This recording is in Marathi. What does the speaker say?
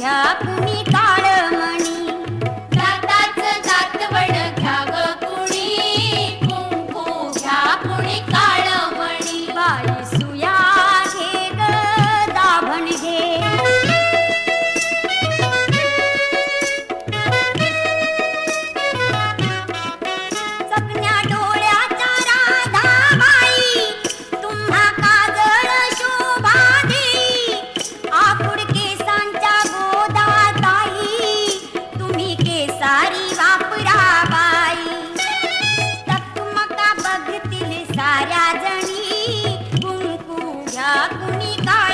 जात वड घ्या गुणी कुंकू घ्या पुणी நீ தான்